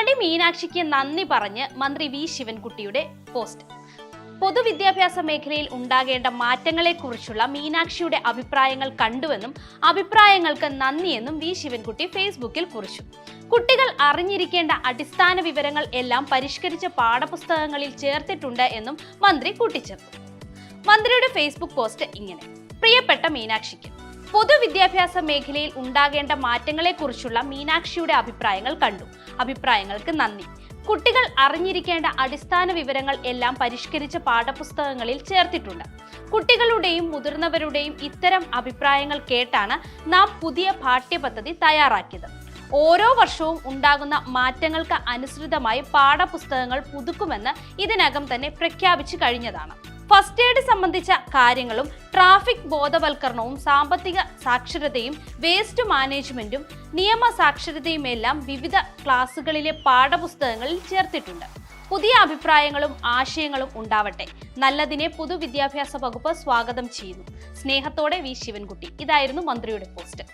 നടി മീനാക്ഷിക്ക് നന്ദി പറഞ്ഞ് മന്ത്രി വി ശിവൻകുട്ടിയുടെ പോസ്റ്റ്. പൊതുവിദ്യാഭ്യാസ മേഖലയിൽ ഉണ്ടാകേണ്ട മാറ്റങ്ങളെക്കുറിച്ചുള്ള മീനാക്ഷിയുടെ അഭിപ്രായങ്ങൾ കണ്ടുവെന്നും അഭിപ്രായങ്ങൾക്ക് നന്ദിയെന്നും വി ശിവൻകുട്ടി ഫേസ്ബുക്കിൽ കുറിച്ചു. കുട്ടികൾ അറിഞ്ഞിരിക്കേണ്ട അടിസ്ഥാന വിവരങ്ങൾ എല്ലാം പരിഷ്കരിച്ച പാഠപുസ്തകങ്ങളിൽ ചേർത്തിട്ടുണ്ട് എന്നും മന്ത്രി കൂട്ടിച്ചേർത്തു. മന്ത്രിയുടെ ഫേസ്ബുക്ക് പോസ്റ്റ് ഇങ്ങനെ. പ്രിയപ്പെട്ട മീനാക്ഷിക്ക് പൊതുവിദ്യാഭ്യാസ മേഖലയിൽ ഉണ്ടാകേണ്ട മാറ്റങ്ങളെക്കുറിച്ചുള്ള മീനാക്ഷിയുടെ അഭിപ്രായങ്ങൾ കണ്ടു. അഭിപ്രായങ്ങൾക്ക് നന്ദി. കുട്ടികൾ അറിഞ്ഞിരിക്കേണ്ട അടിസ്ഥാന വിവരങ്ങൾ എല്ലാം പരിഷ്കരിച്ച പാഠപുസ്തകങ്ങളിൽ ചേർത്തിട്ടുണ്ട്. കുട്ടികളുടെയും മുതിർന്നവരുടെയും ഇത്തരം അഭിപ്രായങ്ങൾ കേട്ടാണ് നാം പുതിയ പാഠ്യപദ്ധതി തയ്യാറാക്കിയത്. ഓരോ വർഷവും ഉണ്ടാകുന്ന മാറ്റങ്ങൾക്ക് അനുസൃതമായി പാഠപുസ്തകങ്ങൾ പുതുക്കുമെന്ന് ഇതിനകം തന്നെ പ്രഖ്യാപിച്ചു കഴിഞ്ഞതാണ്. ഫസ്റ്റ് എയ്ഡ് സംബന്ധിച്ച കാര്യങ്ങളും ട്രാഫിക് ബോധവൽക്കരണവും സാമ്പത്തിക സാക്ഷരതയും വേസ്റ്റ് മാനേജ്മെന്റും നിയമ സാക്ഷരതയും എല്ലാം വിവിധ ക്ലാസ്സുകളിലെ പാഠപുസ്തകങ്ങളിൽ ചേർത്തിട്ടുണ്ട്. പുതിയ അഭിപ്രായങ്ങളും ആശയങ്ങളും ഉണ്ടാവട്ടെ. നല്ലതിനെ പൊതുവിദ്യാഭ്യാസ വകുപ്പ് സ്വാഗതം ചെയ്യുന്നു. സ്നേഹത്തോടെ വി ശിവൻകുട്ടി. ഇതായിരുന്നു മന്ത്രിയുടെ പോസ്റ്റ്.